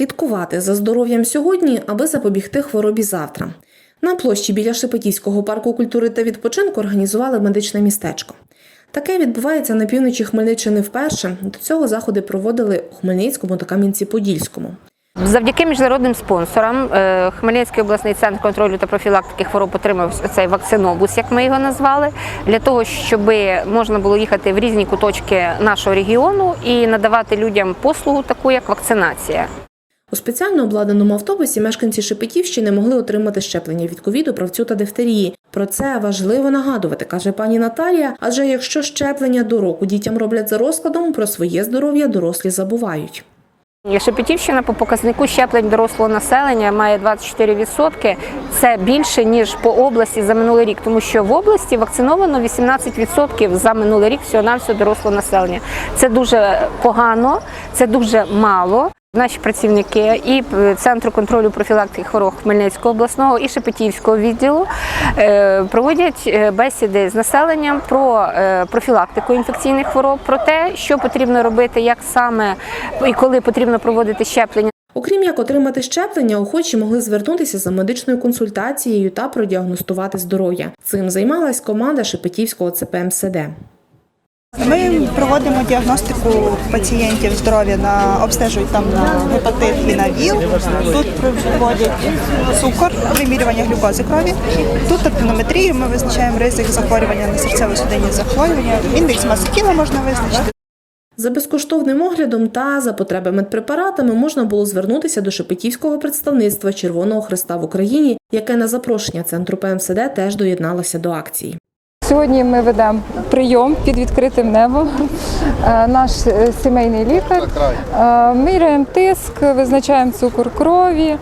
слідкувати за здоров'ям сьогодні, аби запобігти хворобі завтра. На площі біля Шепетівського парку культури та відпочинку організували медичне містечко. Таке відбувається на півночі Хмельниччини вперше. До цього заходи проводили у Хмельницькому та Кам'янці-Подільському. Завдяки міжнародним спонсорам е, Хмельницький обласний центр контролю та профілактики хвороб отримав цей вакцинобус, як ми його назвали, для того, щоб можна було їхати в різні куточки нашого регіону і надавати людям послугу, таку як вакцинація. У спеціально обладнаному автобусі мешканці Шепетівщини могли отримати щеплення від ковіду, правцю та дифтерії. Про це важливо нагадувати, каже пані Наталія. Адже якщо щеплення до року дітям роблять за розкладом, про своє здоров'я дорослі забувають. Шепетівщина по показнику щеплень дорослого населення має 24%. Це більше ніж по області за минулий рік, тому що в області вакциновано 18% за минулий рік всього навсього дорослого населення. Це дуже погано, це дуже мало. Наші працівники і центру контролю профілактики хвороб Хмельницького обласного і Шепетівського відділу е, проводять е, бесіди з населенням про е, профілактику інфекційних хвороб, про те, що потрібно робити, як саме і коли потрібно проводити щеплення. Окрім як отримати щеплення, охочі могли звернутися за медичною консультацією та продіагностувати здоров'я. Цим займалась команда Шепетівського ЦПМСД. Ми проводимо діагностику пацієнтів здоров'я на обстежують там на гепатит і на ВІЛ. Тут проводять цукор, вимірювання глюкози крові. Тут актинометрію ми визначаємо ризик захворювання на серцево-судинні захворювання. Індекс маси тіла можна визначити. За безкоштовним оглядом та за потреби медпрепаратами можна було звернутися до Шепетівського представництва Червоного Христа в Україні, яке на запрошення центру ПМСД теж доєдналося до акції. Сьогодні ми ведемо прийом під відкритим небом. Е, Наш е, сімейний лікар. Е, Міряємо тиск, визначаємо цукор крові,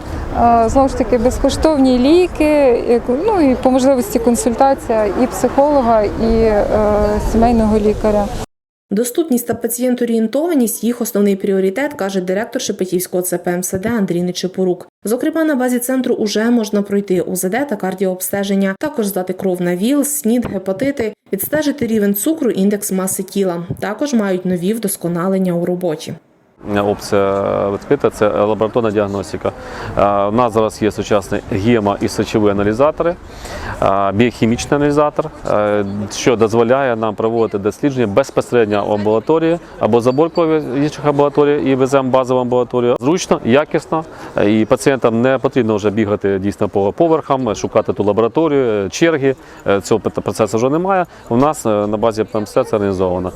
знову ж таки безкоштовні ліки, ну і по можливості консультація і психолога, і сімейного лікаря. Доступність та пацієнторієнтованість їх основний пріоритет, каже директор Шепетівського ЦПМСД Андрій Нечепорук. Зокрема, на базі центру уже можна пройти УЗД та кардіообстеження, також здати кров на ВІЛ, СНІД, гепатити, відстежити рівень цукру, індекс маси тіла. Також мають нові вдосконалення у роботі. Опція відкрита це лабораторна діагностика. Е, У нас зараз є сучасні гемо і сечові аналізатори, е, біохімічний аналізатор, е, що дозволяє нам проводити дослідження безпосередньо в амбулаторії або забор крові інших амбулаторіях і веземо базову амбулаторію. Зручно, якісно, е, і пацієнтам не потрібно вже бігати дійсно по поверхам, шукати ту лабораторію, е, черги. Е, Цього процесу вже немає. У нас е, на базі ПМС це організовано.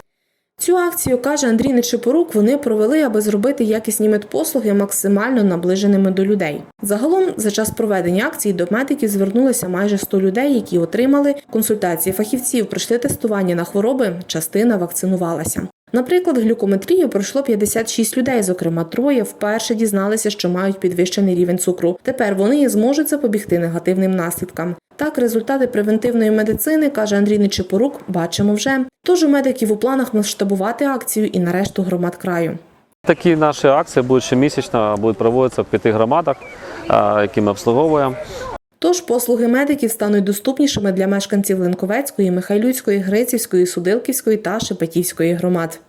Цю акцію, каже Андрій Нечипорук, вони провели, аби зробити якісні медпослуги максимально наближеними до людей. Загалом, за час проведення акції до медиків звернулися майже 100 людей, які отримали консультації фахівців, пройшли тестування на хвороби, частина вакцинувалася. Наприклад, глюкометрію пройшло 56 людей, зокрема троє вперше дізналися, що мають підвищений рівень цукру. Тепер вони зможуть запобігти негативним наслідкам. Так, результати превентивної медицини, каже Андрій Нечипорук, бачимо вже. Тож у медиків у планах масштабувати акцію і на решту громад краю. Такі наші акції будуть щомісячно, будуть проводитися в п'яти громадах, які ми обслуговуємо. Тож послуги медиків стануть доступнішими для мешканців Ленковецької, Михайлюцької, Грицівської, Судилківської та Шепетівської громад.